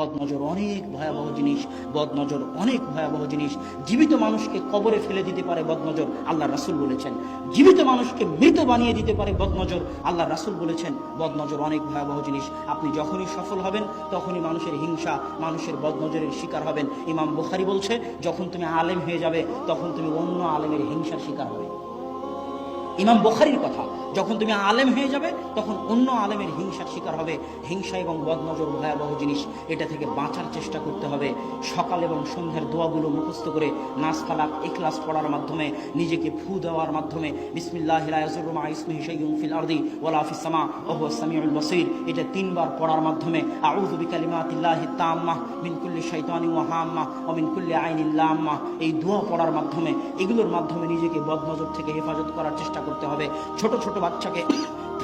বদনজর অনেক ভয়াবহ জিনিস অনেক ভয়াবহ জিনিস। জীবিত মানুষকে কবরে ফেলে দিতে পারে আল্লাহ রাসুল বলেছেন। জীবিত মানুষকে মৃত বানিয়ে দিতে পারে আল্লাহ রাসুল বলেছেন অনেক ভয়াবহ জিনিস। আপনি যখনই সফল হবেন, তখনই মানুষের হিংসা, মানুষের বদনজরের শিকার হবেন। ইমাম বুখারি বলছে, যখন তুমি আলেম হয়ে যাবে, তখন তুমি অন্য আলেমের হিংসার শিকার হবে। ইমাম বখারির কথা। যখন তুমি আলেম হয়ে যাবে, তখন অন্য আলেমের হিংসার শিকার হবে। হিংসা এবং বদনজর ভয়াবহ জিনিস। এটা থেকে বাঁচার চেষ্টা করতে হবে। সকাল এবং সন্ধ্যার দোয়াগুলো মুখস্থ করে নাচ ফালাক ইখলাস পড়ার মাধ্যমে, নিজেকে ফু দেওয়ার মাধ্যমে বিসমিল্লাহ রায়াজুরুমা ইসমিহি শাইয়ুম ফিল আরদি ওয়ালা ফিস সামা সামিউল বাসীর। এটা তিনবার পড়ার মাধ্যমে, আউযু বিকালিমাতিল্লাহি তাম্মাহ মিন কুল্লি শাইতানি ওয়া এই দোয়া পড়ার মাধ্যমে, এগুলোর মাধ্যমে নিজেকে বদনজর থেকে হেফাজত করার চেষ্টা করতে হবে। ছোট ছোট বাচ্চাকে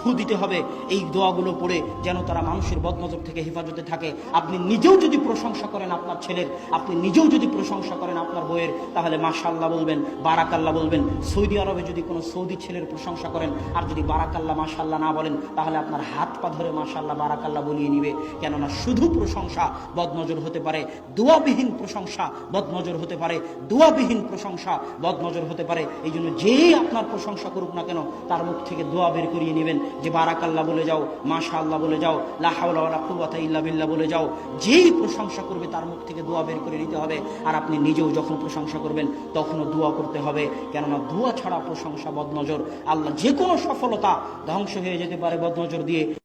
ফু দিতে হবে, এই দোয়াগুলো পড়ে যেন তারা মানুষের বদনজর থেকে হেফাজতে থাকে। আপনি নিজেও যদি প্রশংসা করেন আপনার ছেলের, আপনি নিজেও যদি প্রশংসা করেন আপনার বইয়ের তাহলে মাশাল্লাহ বলবেন, বারাকাল্লাহ বলবেন। সৌদি আরবে যদি কোনো সৌদি ছেলের প্রশংসা করেন আর যদি বারাকাল্লাহ মাশাল্লাহ না বলেন, তাহলে আপনার হাত পা ধরে মাশাল্লাহ বারাকাল্লাহ বলিয়ে নিবে। কেননা শুধু প্রশংসা বদনজর হতে পারে, দোয়াবিহীন প্রশংসা বদনজর হতে পারে, দোয়াবিহীন প্রশংসা বদনজর হতে পারে। এই জন্য যেই আপনার প্রশংসা করুক না কেন, তার মুখ থেকে দোয়া বের করিয়ে নেবেন। যে বারাকাল্লা বলে যাও মাশা আল্লাহ বলে যাও লাহাউলা ইল্লা বলে যাও, যেই প্রশংসা করবে তার মুখ থেকে দোয়া বের করে নিতে হবে। আর আপনি নিজেও যখন প্রশংসা করবেন, তখনও দোয়া করতে হবে। কেননা দোয়া ছাড়া প্রশংসা বদনজর। আল্লাহ যে কোনো সফলতা ধ্বংস হয়ে যেতে পারে বদনজর দিয়ে।